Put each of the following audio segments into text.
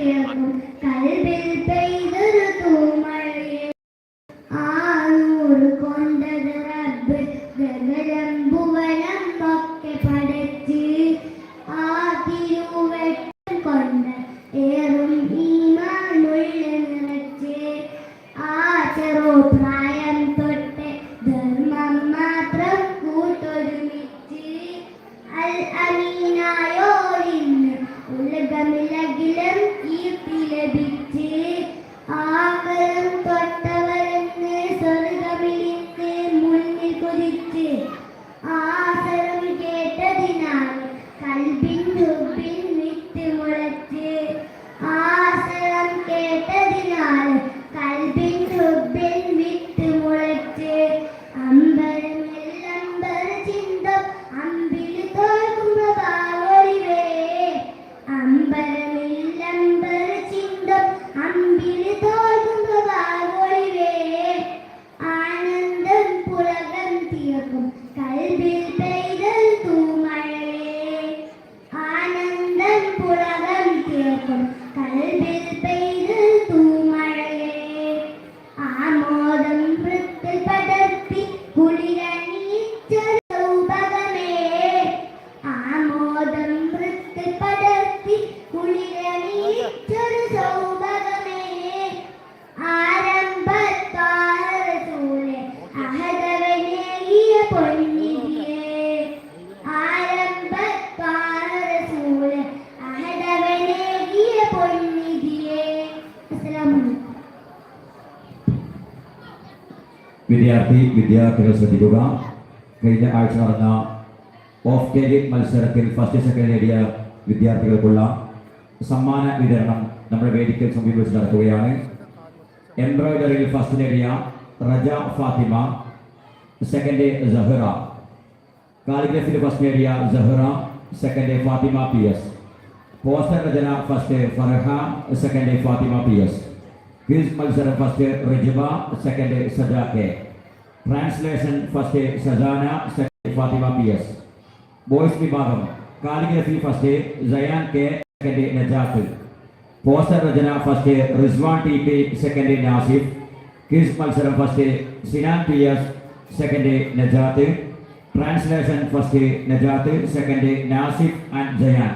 பிறக்கும் கல்வில் பெய்த போல വിദ്യാർത്ഥി വിദ്യാർത്ഥികൾ ശ്രദ്ധിക്കുക. കഴിഞ്ഞ ആഴ്ച നടന്ന ഓഫ് കേരിയർ മത്സരത്തിൽ ഫസ്റ്റ് സെക്കൻഡ് നേടിയ വിദ്യാർത്ഥികൾക്കുള്ള സമ്മാന വിതരണം നമ്മുടെ വേദിക്കൽ സമീപിച്ച് നടത്തുകയാണ് എംബ്രോയിഡറിയിൽ ഫസ്റ്റ് നേടിയ റജ ഫാത്തിമ സെക്കൻഡ് ജഹ്റ കാലിഗ്രഫിയിൽ ഫസ്റ്റ് നേടിയ Jahra second Fathima P S. Poster രചന first Farha second Fathima P S. Quiz മത്സരം first Rijaba second Saja K translation first Sajana second Fathima P S boys വിഭാഗം calligraphy first Sayan K second Najath poster രചന first Rizwan T P second Nasif quiz മത്സരം first Sinan P S second Najath translation first Najath second Nasif and Jayan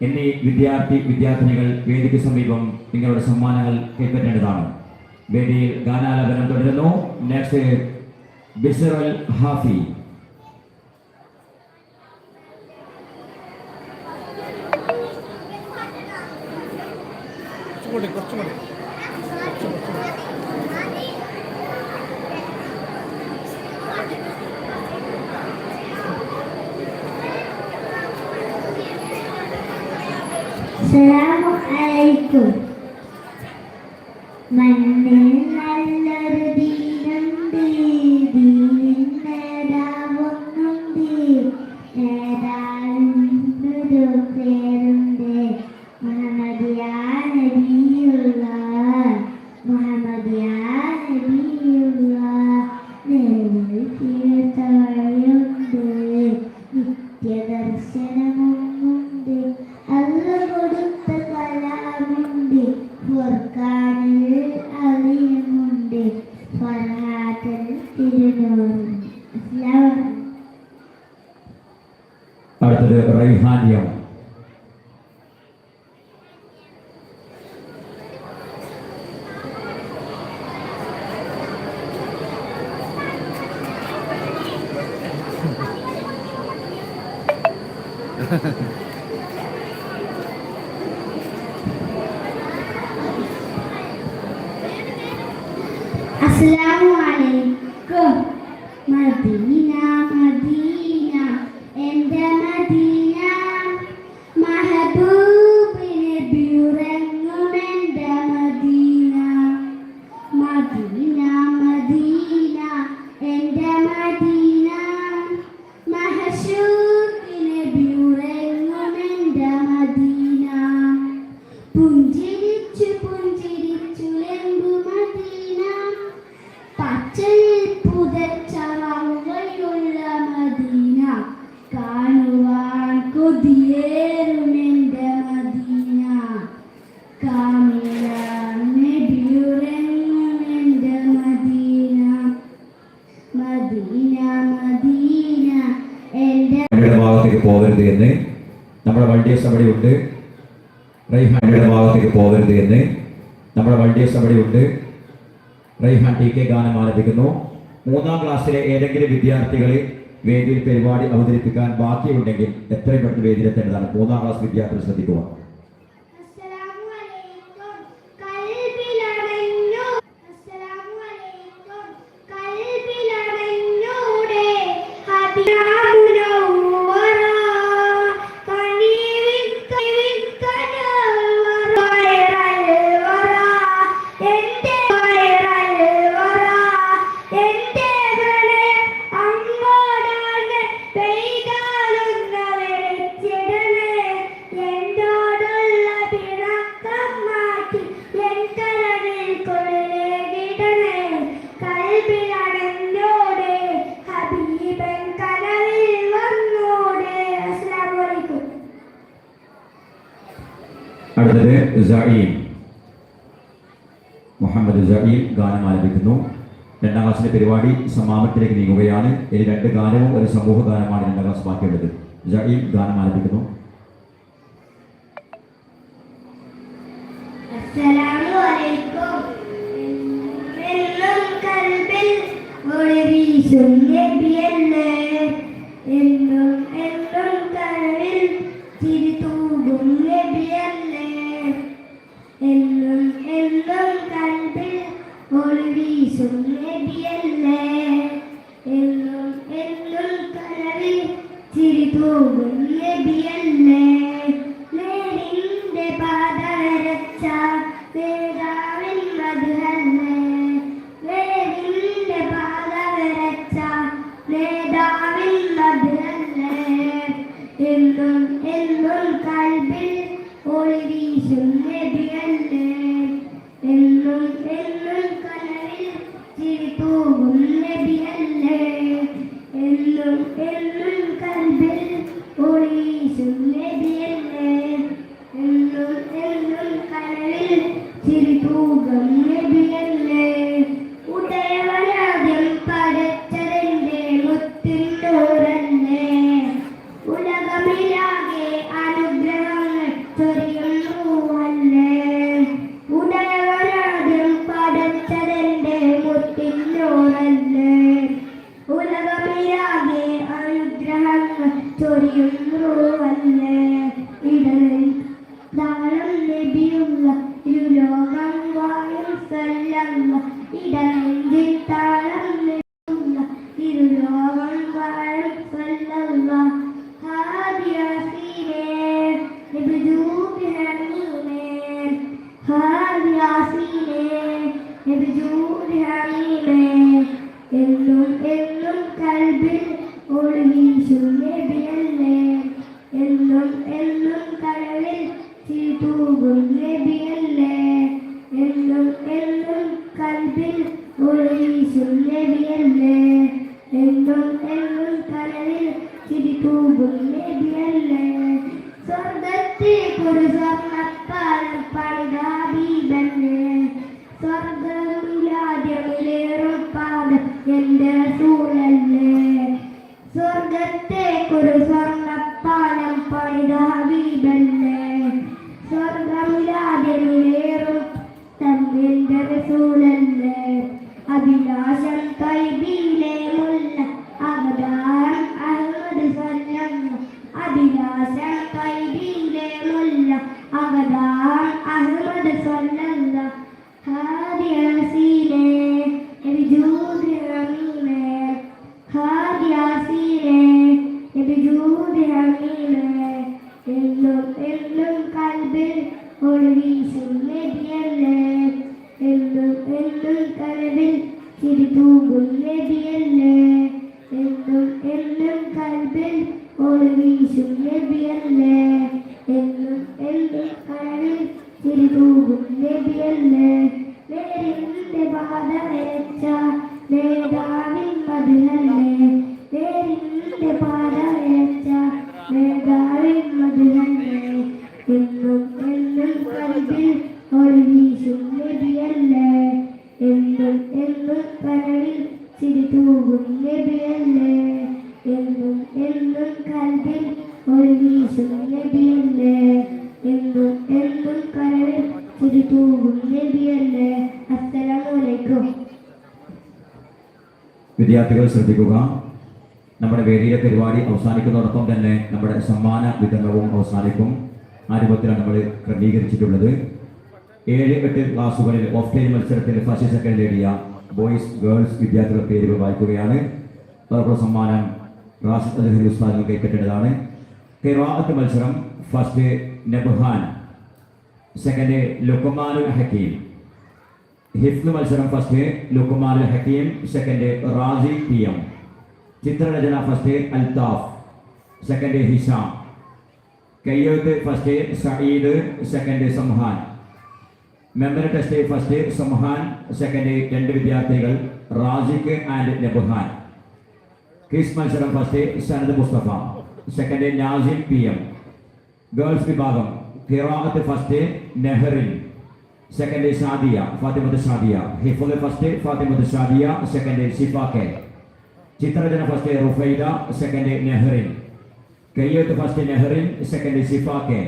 എന്നീ വിദ്യാർത്ഥി വിദ്യാർത്ഥിനികൾ വേദിക്ക് സമീപം നിങ്ങളുടെ സമ്മാനങ്ങൾ കൈപ്പറ്റേണ്ടതാണ്. വേദിയിൽ ഗാനാലാപനം തുടരുന്നു. നെക്സ്റ്റ് ബിസറൽ ഹാഫി. കുറച്ചുകൂടി കുറച്ചുകൂടി. അസ്സലാമു അലൈക്കും. അസ്സലാമു അലൈക്കും. മദീന അവിടെ റൈഹാൻഡിയുടെ ഭാഗത്തേക്ക് പോകരുത് എന്ന്. നമ്മുടെ വൾഡിയേഴ്സ് അവിടെയുണ്ട് റൈഹാൻ ടി കെ ഗാനം ആലപിക്കുന്നു. മൂന്നാം ക്ലാസ്സിലെ ഏതെങ്കിലും വിദ്യാർത്ഥികളെ വേദിയിൽ പരിപാടി അവതരിപ്പിക്കാൻ ബാക്കിയുണ്ടെങ്കിൽ എത്രയും പെട്ടെന്ന് വേദിയിലെത്തേണ്ടതാണ്. മൂന്നാം ക്ലാസ് വിദ്യാർത്ഥികൾ ശ്രദ്ധിക്കുക. ഇസായിം മുഹമ്മദ് ഇസായിം ഗാനം ആലപിക്കുന്നു. രണ്ടാം ക്ലാസ്സിലെ പരിപാടി സമാപനത്തിലേക്ക് നീങ്ങുകയാണ്. ഇനി രണ്ട് ഗാനവും ഒരു സമൂഹ ഗാനമാണ് രണ്ടാം ക്ലാസ് ബാക്കിയുള്ളത്. ഇസായിം ഗാനം ആലപിക്കുന്നു. അസ്സലാമു അലൈക്കും എന്നും കൽബിൽ എന്നും എന്നും കൽവിൽ പോകും നബി അല്ലേ? Dorian. എന്റെ കരളിൽ തിരിതൂകും നബിയല്ലേ നേരിന്റെ ബാധ നനച്ച നേതാവിൻ മതിലല്ലേ നേരിന്റെ ബാധ നനച്ച നേതാ വിദ്യാർത്ഥികൾ ശ്രദ്ധിക്കുക. നമ്മുടെ വേദിയിലെ പരിപാടി അവസാനിക്കുന്നതോടൊപ്പം തന്നെ നമ്മുടെ സമ്മാന വിതരണവും അവസാനിക്കും. ആ രൂപത്തിലാണ് നമ്മൾ ക്രമീകരിച്ചിട്ടുള്ളത്. ഏഴ് എട്ട് ക്ലാസ്സുകളിൽ ഓഫ് ലൈൻ മത്സരത്തിൽ ഫസ്റ്റ് സെക്കൻഡ് നേടിയ ബോയ്സ് ഗേൾസ് വിദ്യാർത്ഥികളുടെ പേരുകൾ വായിക്കുകയാണ്. അതോടൊപ്പം സമ്മാനം റാഷിദ് അലഹരി ഉസ്താദിന് കൈപ്പറ്റേണ്ടതാണ് ഖിറാഅത്ത് മത്സരം ഫസ്റ്റ് നബ്ഹാൻ സെക്കൻഡ് ലുക്കുമാനുൽ ഹക്കീം ഹിഫ്ല് മത്സരം first Lukmar Hakeem second Razi P M. ചിത്രരചന first Althaf second Hisham കയ്യെഴുത്ത് first Saeed second Samhan. Memory test first Samhan second രണ്ട് വിദ്യാർത്ഥികൾ റാസിഖ് ആൻഡ് നബുഹാൻ. ക്വിസ് മത്സരം first Sanad Musthafa second Nazim P M. Girls വിഭാഗം ഖിറാഅത്ത് first Nehrin. Second Shadiya Fathimath Shadiya ഹിഫുൽ first Fathimath Shadiya second Shifa K ചിത്രരചന first Rufaida second Nehrin കയ്യത്ത് first Nehrin second Shifa K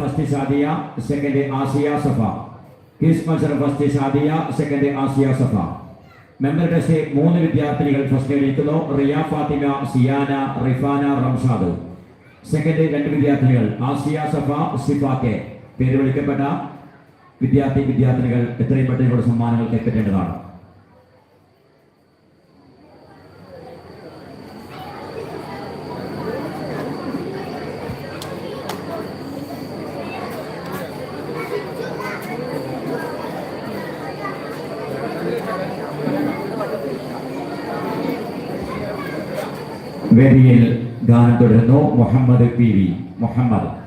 first Shadiya second Asiya Safa quiz first Shadiya second Asiya Safa member test മൂന്ന് വിദ്യാർത്ഥിനികൾ first എഴുതിക്കുന്നു Riya Fathima Siyana Rifana Ramshad second രണ്ട് വിദ്യാർത്ഥിനികൾ. ആസിയ സഫ സിഫ K പേര് വിളിക്കപ്പെട്ട വിദ്യാർത്ഥി വിദ്യാർത്ഥിനികൾ എത്രയും പെട്ടെന്ന് സമ്മാനങ്ങൾ കൈപ്പറ്റേണ്ടതാണ്. വേദിയിൽ ഗാനം തുടരുന്നു മുഹമ്മദ് പി വി മുഹമ്മദ്.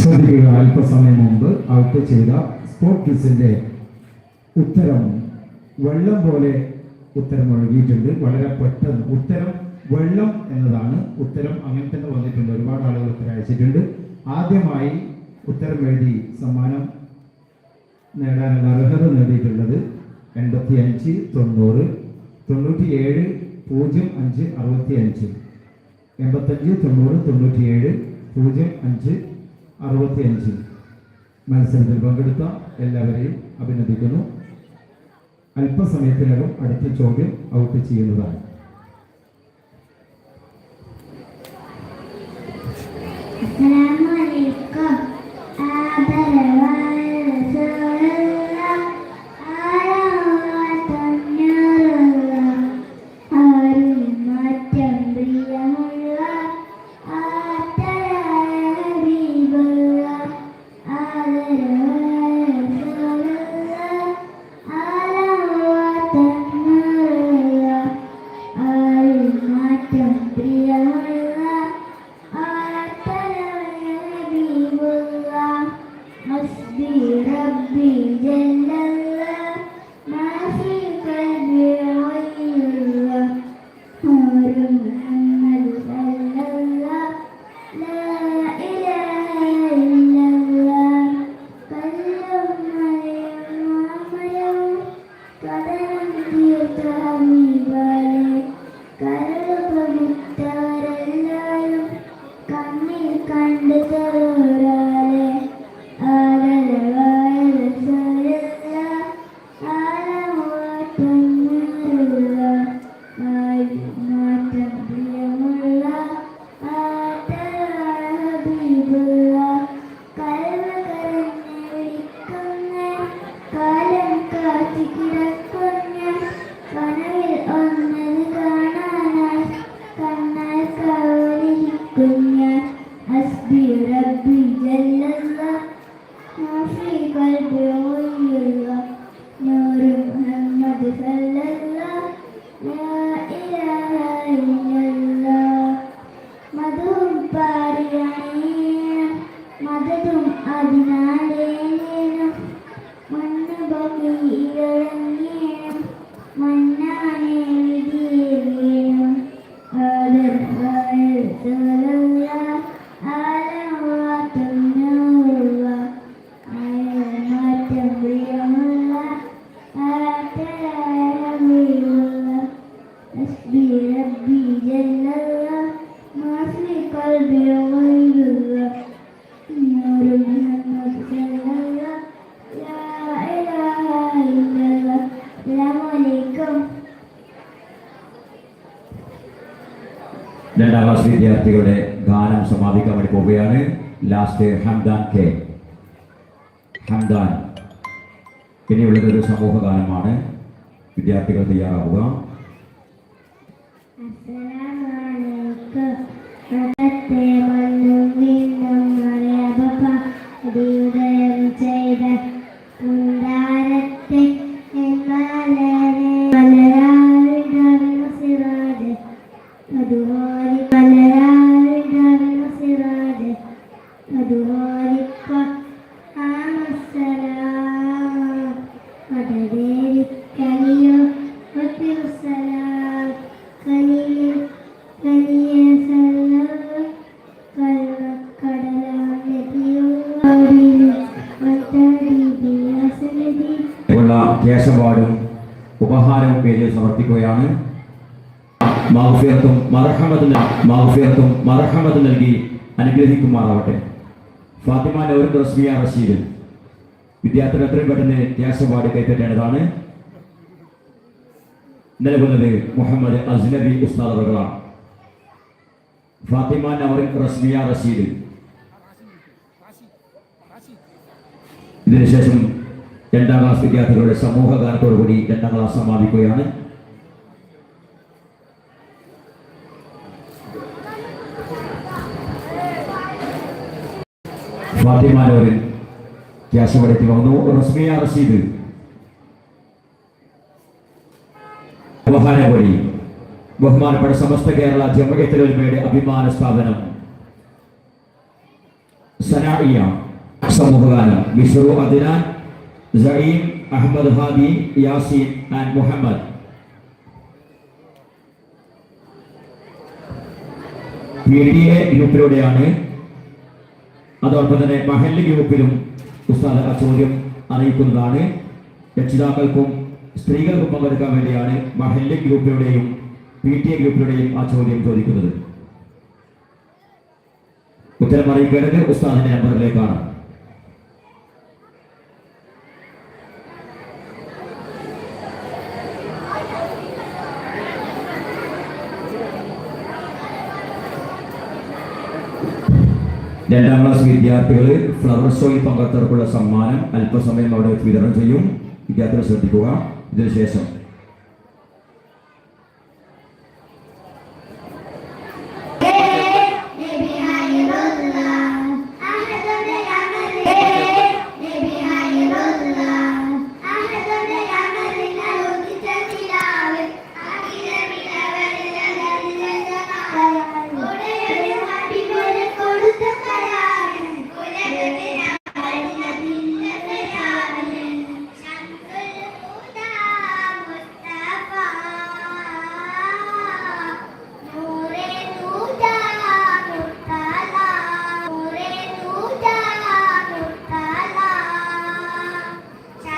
ശ്രദ്ധിക്കുക. അല്പസമയം മുമ്പ് ഔട്ട് ചെയ്ത സ്പോർട്ട് ക്വിസിന്റെ ഉത്തരം വെള്ളം പോലെ ഉത്തരം ഒഴുകിയിട്ടുണ്ട്. വളരെ പെട്ടെന്ന് ഉത്തരം വെള്ളം എന്നതാണ് ഉത്തരം. അങ്ങനെ തന്നെ വന്നിട്ടുണ്ട്. ഒരുപാട് ആളുകൾ ഉത്തരം അയച്ചിട്ടുണ്ട്. ആദ്യമായി ഉത്തരം എഴുതി സമ്മാനം നേടാനുള്ള അർഹത നേടിയിട്ടുള്ളത് എൺപത്തി അഞ്ച് തൊണ്ണൂറ് തൊണ്ണൂറ്റി ഏഴ് പൂജ്യം അഞ്ച് അറുപത്തി അഞ്ച് എൺപത്തഞ്ച് തൊണ്ണൂറ് തൊണ്ണൂറ്റിയേഴ് പൂജ്യം അഞ്ച് അറുപത്തി അഞ്ച് മത്സരത്തിൽ പങ്കെടുത്ത എല്ലാവരെയും അഭിനന്ദിക്കുന്നു. അല്പസമയത്തിനകം അടുത്ത ചോദ്യം ഔട്ട് ചെയ്യുന്നതാണ്. അസ്സലാമലൈക്കും ആദരവായ that വിദ്യാർത്ഥികളുടെ ഗാനം സമാപിക്കാൻ വേണ്ടി പോവുകയാണ്. Last Hamdan K. ഹംദാൻ. ഇനിയുള്ളത് ഒരു സമൂഹ ഗാനമാണ്. വിദ്യാർത്ഥികൾ തയ്യാറാവുക. മണ്ണും ചെയ്ത മാഹുഫിയത്തും മറഹമത് മാഹുഫിയത്തും മറഹമത് നൽകി അനുഗ്രഹിക്കുമാറാവട്ടെ. ഫാത്തിമ നൗർ റസ്മിയ റഷീദ് വിദ്യാർത്ഥികൾ എത്രയും പെട്ടെന്ന് ക്യാഷ് കൈപ്പറ്റേണ്ടതാണ് മുഹമ്മദ് അസ്നബി ഉസ്താദ് ഫാത്തിമ നവറിൻ റസ്മിയ റഷീദ് ഇതിനുശേഷം രണ്ടാം ക്ലാസ് വിദ്യാർത്ഥികളുടെ സമൂഹ ഗാനത്തോടുകൂടി രണ്ടാം ക്ലാസ് സമാപിക്കുകയാണ്. ഫാത്തിമാനോരിൽ ക്യാഷ് പഠിത്തി വന്നു റസ്മിയ റഷീദ്. ബഹുമാനപടി ബഹുമാനപ്പെട്ട സമസ്ത കേരള ജമയത്തിലൊരുമയുടെ അഭിമാന സ്ഥാപനം. Sanaiya സമൂഹഗാനം. Bishru Adinan Saeem Ahammed Hadi Yaseen and Muhammad. P D A ഗ്രൂപ്പിലൂടെയാണ് അതോടൊപ്പം തന്നെ മഹല്ല് ഗ്രൂപ്പിലും ഉസ്താദ് ആ ചോദ്യം അറിയിക്കുന്നതാണ്. രക്ഷിതാക്കൾക്കും സ്ത്രീകൾക്കും പങ്കെടുക്കാൻ വേണ്ടിയാണ് മഹല്ല് ഗ്രൂപ്പിലൂടെയും പി ടി എ ഗ്രൂപ്പിലൂടെയും ആ ചോദ്യം ചോദിക്കുന്നത്. ഉത്തരം അറിയിക്കേണ്ടത് ഉസ്താദിന്റെ നമ്പറിലേക്കാണ്. രണ്ടാം ക്ലാസ് വിദ്യാർത്ഥികൾ ഫ്ലവർ ഷോയിൽ പങ്കെടുത്തവർക്കുള്ള സമ്മാനം അല്പസമയം അവിടെ വിതരണം ചെയ്യും. വിദ്യാർത്ഥികൾ ശ്രദ്ധിക്കുക. ഇതിനുശേഷം